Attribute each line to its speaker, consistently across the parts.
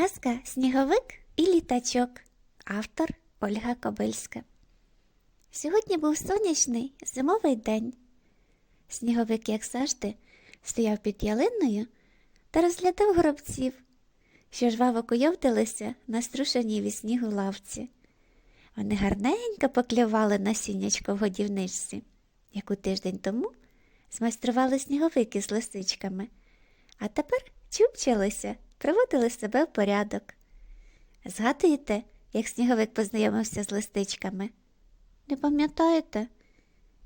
Speaker 1: Казка Сніговик і літачок. Автор Ольга Кобильська. Сьогодні був сонячний зимовий день. Сніговик, як завжди, стояв під ялиною та розглядав горобців, що жваво куйовдилися на струшеній від снігу лавці. Вони гарненько поклювали насіннячко в годівничці, яку тиждень тому змайстрували сніговики з лисичками, а тепер чубчилися, приводили себе в порядок. Згадуєте, як сніговик познайомився з листичками? Не пам'ятаєте?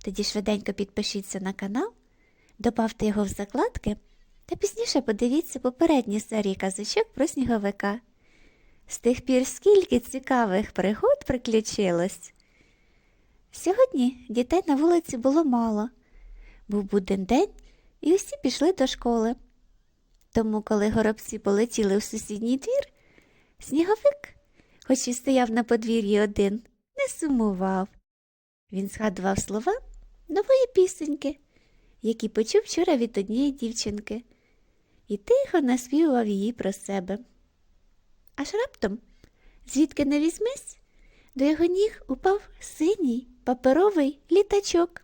Speaker 1: Тоді швиденько підпишіться на канал, добавте його в закладки та пізніше подивіться попередні серії казочок про сніговика. З тих пір скільки цікавих пригод приключилось. Сьогодні дітей на вулиці було мало. Був буден день, і усі пішли до школи. Тому, коли горобці полетіли в сусідній двір, сніговик, хоч і стояв на подвір'ї один, не сумував. Він згадував слова нової пісеньки, які почув вчора від однієї дівчинки, і тихо наспівував її про себе. Аж раптом, звідки не візьмись, до його ніг упав синій паперовий літачок.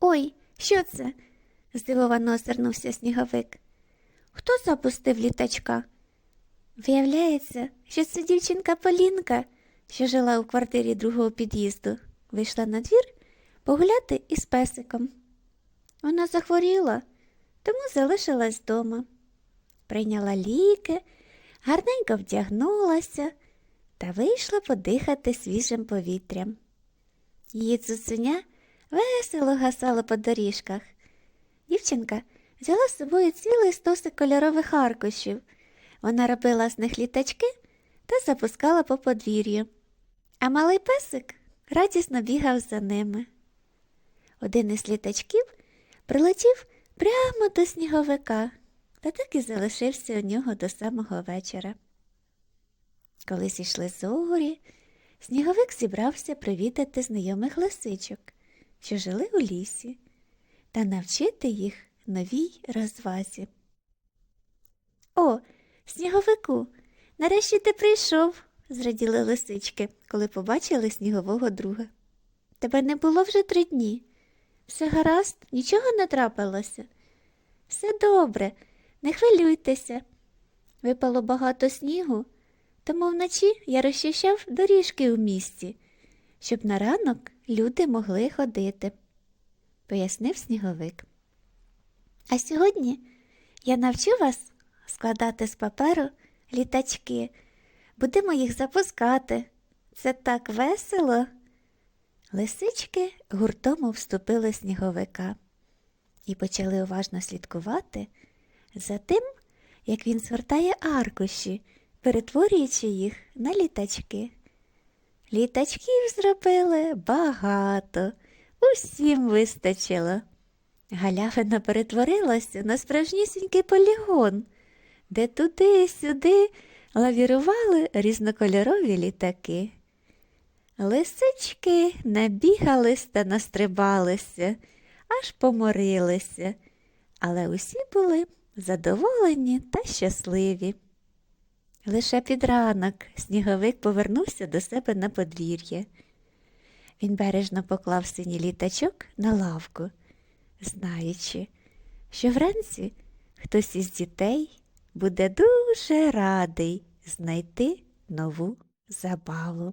Speaker 1: Ой, що це? Здивовано озирнувся сніговик. Хто запустив літачка? Виявляється, що це дівчинка Полінка, що жила у квартирі другого під'їзду, вийшла на двір погуляти із песиком. Вона захворіла, тому залишилась вдома. Прийняла ліки, гарненько вдягнулася та вийшла подихати свіжим повітрям. Її цуценя весело гасало по доріжках. Дівчинка взяла з собою цілий стосик кольорових аркушів. Вона робила з них літачки та запускала по подвір'ю. А малий песик радісно бігав за ними. Один із літачків прилетів прямо до сніговика та так і залишився у нього до самого вечора. Коли зійшли зорі, сніговик зібрався привітати знайомих лисичок, що жили у лісі, та навчити їх новій розвазі. О, сніговику, нарешті ти прийшов, зраділи лисички, коли побачили снігового друга. Тебе не було вже три дні. Все гаразд, нічого не трапилося. Все добре, не хвилюйтеся. Випало багато снігу, тому вночі я розчищав доріжки у місті, щоб на ранок люди могли ходити, пояснив сніговик. А сьогодні я навчу вас складати з паперу літачки. Будемо їх запускати. Це так весело. Лисички гуртом вступили сніговика і почали уважно слідкувати за тим, як він звертає аркуші, перетворюючи їх на літачки. Літачків зробили багато, усім вистачило. Галявина перетворилася на справжнісінький полігон, де туди-сюди лавірували різнокольорові літаки. Лисички набігались та настрибалися, аж поморилися, але усі були задоволені та щасливі. Лише під ранок сніговик повернувся до себе на подвір'я. Він бережно поклав синій літачок на лавку, знаючи, що вранці хтось із дітей буде дуже радий знайти нову забаву.